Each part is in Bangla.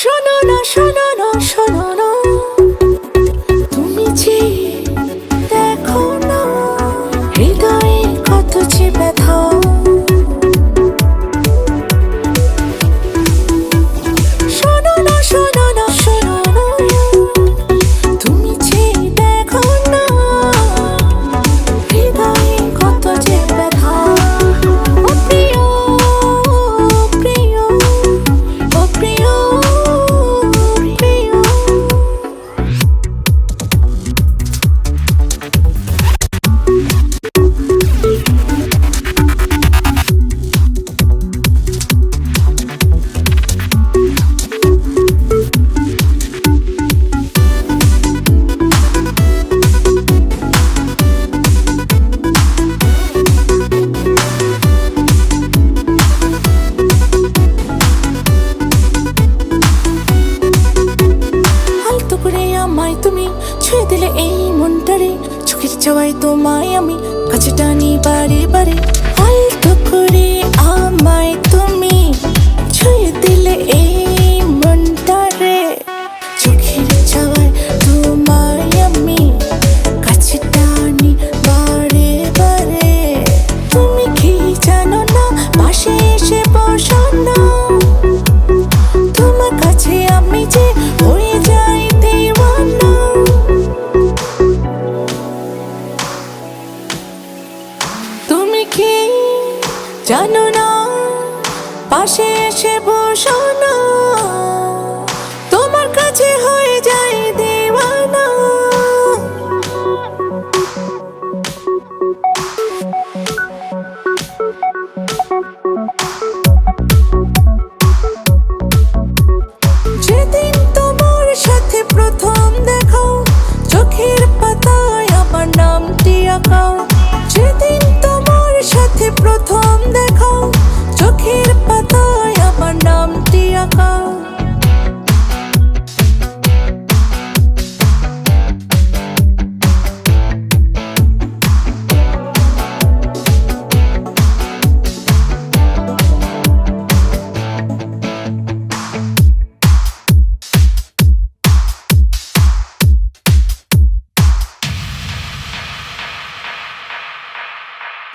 শোনো না শোনো না শোনো না। মন্টারে, চোখের চাওয়ায় তোমায় আমি কাছে টানি বারে বারে। আলতো করে আমায় তুমি ছুঁয়ে দিলে এ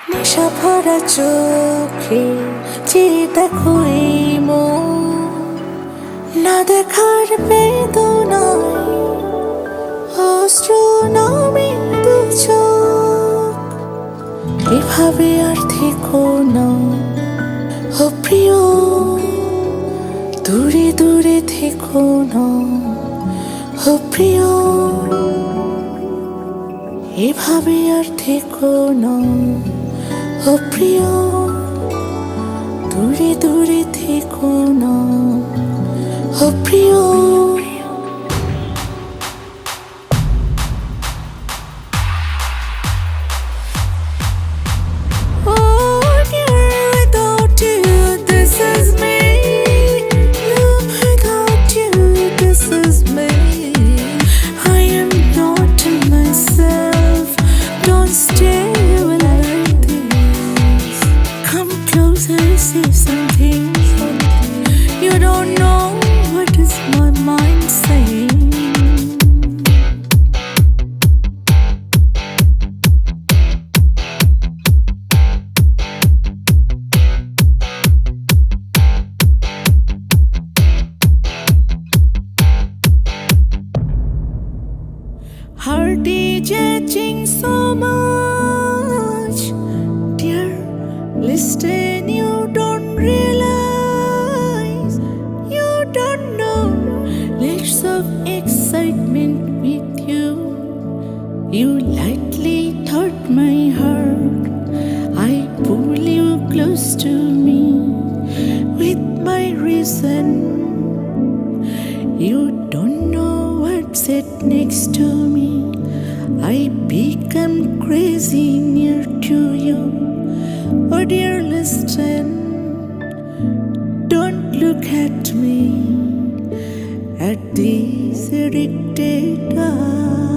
নেশা ভরা চোখে যে দেখোই মো না দেখার বেদনায় অশ্রু নামে এভাবে আর থেকো না। ও প্রিয়, দূরে দূরে থেকো না। এভাবে আর থেকো না। Oh, receive something You lightly touch my heart. I pull you close to me with my reason. You don't know what's it next to me. I become crazy near to you. Oh dear, listen. Don't look at me at this addicted eyes.